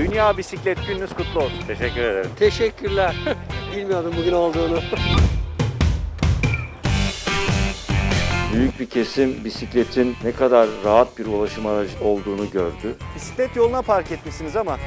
Dünya Bisiklet Gününüz kutlu olsun. Teşekkür ederim. Teşekkürler. Bilmiyordum bugün olduğunu. Büyük bir kesim bisikletin ne kadar rahat bir ulaşım aracı olduğunu gördü. Bisiklet yoluna park etmişsiniz ama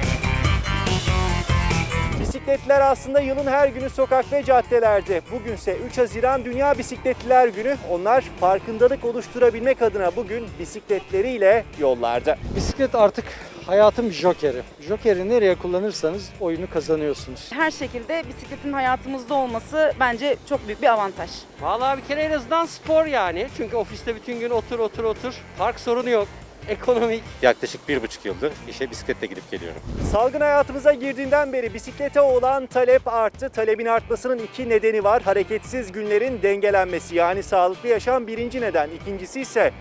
Bisikletler aslında yılın her günü sokak ve caddelerde. Bugünse 3 Haziran Dünya Bisikletliler Günü. Onlar farkındalık oluşturabilmek adına bugün bisikletleriyle yollarda. Bisiklet artık hayatın bir jokeri. Jokeri nereye kullanırsanız oyunu kazanıyorsunuz. Her şekilde bisikletin hayatımızda olması bence çok büyük bir avantaj. Vallahi bir kere en azından spor yani. Çünkü ofiste bütün gün otur otur otur. Park sorunu yok. Ekonomik. Yaklaşık bir buçuk yıldır işe bisikletle gidip geliyorum. Salgın hayatımıza girdiğinden beri bisiklete olan talep arttı. Talebin artmasının iki nedeni var. Hareketsiz günlerin dengelenmesi yani sağlıklı yaşam birinci neden. İkincisi ise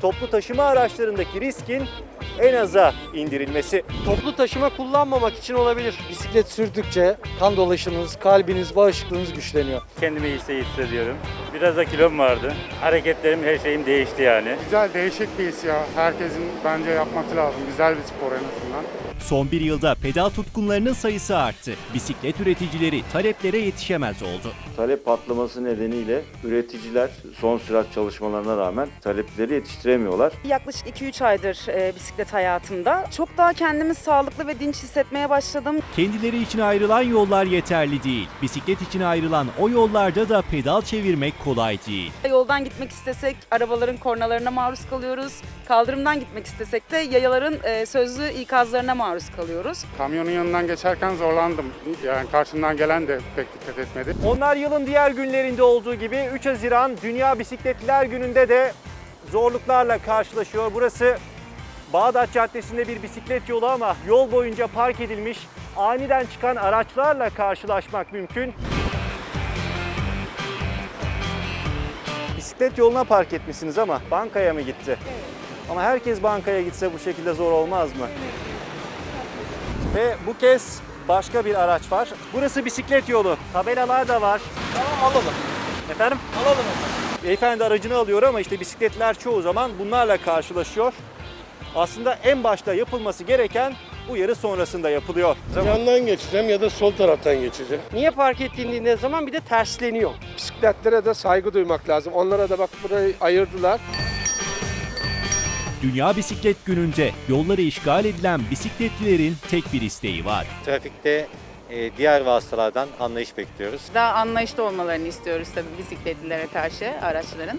toplu taşıma araçlarındaki riskin en aza indirilmesi. Toplu taşıma kullanmamak için olabilir. Bisiklet sürdükçe kan dolaşımınız, kalbiniz, bağışıklığınız güçleniyor. Kendimi iyi hissediyorum. Biraz da kilom vardı. Hareketlerim, her şeyim değişti yani. Güzel, değişik bir his ya. Herkesin bence yapması lazım. Güzel bir spor en azından. Son bir yılda pedal tutkunlarının sayısı arttı. Bisiklet üreticileri taleplere yetişemez oldu. Talep patlaması nedeniyle üreticiler son sürat çalışmalarına rağmen talepleri yetiştiremiyorlar. Yaklaşık 2-3 aydır e, bisiklet hayatımda. Çok daha kendimi sağlıklı ve dinç hissetmeye başladım. Kendileri için ayrılan yollar yeterli değil. Bisiklet için ayrılan o yollarda da pedal çevirmek kolay değil. Yoldan gitmek istesek arabaların kornalarına maruz kalıyoruz. Kaldırımdan gitmek istesek de yayaların e, sözlü ikazlarına maruz kalıyoruz. Kamyonun yanından geçerken zorlandım. Yani karşımdan gelen de pek dikkat etmedi. Onlar yılın diğer günlerinde olduğu gibi 3 Haziran Dünya Bisikletliler Günü'nde de zorluklarla karşılaşıyor. Burası Bağdat Caddesi'nde bir bisiklet yolu ama yol boyunca park edilmiş aniden çıkan araçlarla karşılaşmak mümkün. Bisiklet yoluna park etmişsiniz ama bankaya mı gitti? Ama herkes bankaya gitse bu şekilde zor olmaz mı? Ve bu kez başka bir araç var. Burası bisiklet yolu. Tabelalar da var. Tamam alalım. Efendim? Alalım. Beyefendi aracını alıyor ama işte bisikletler çoğu zaman bunlarla karşılaşıyor. Aslında en başta yapılması gereken uyarı sonrasında yapılıyor. Yandan geçeceğim ya da sol taraftan geçeceğim. Niye park ettiğini ne zaman bir de tersleniyor. Bisikletlere de saygı duymak lazım. Onlara da bak burayı ayırdılar. Dünya Bisiklet Günü'nde yolları işgal edilen bisikletlilerin tek bir isteği var. Trafikte e, diğer vasıtalardan anlayış bekliyoruz. Daha anlayışlı olmalarını istiyoruz tabii bisikletlilere karşı araçların.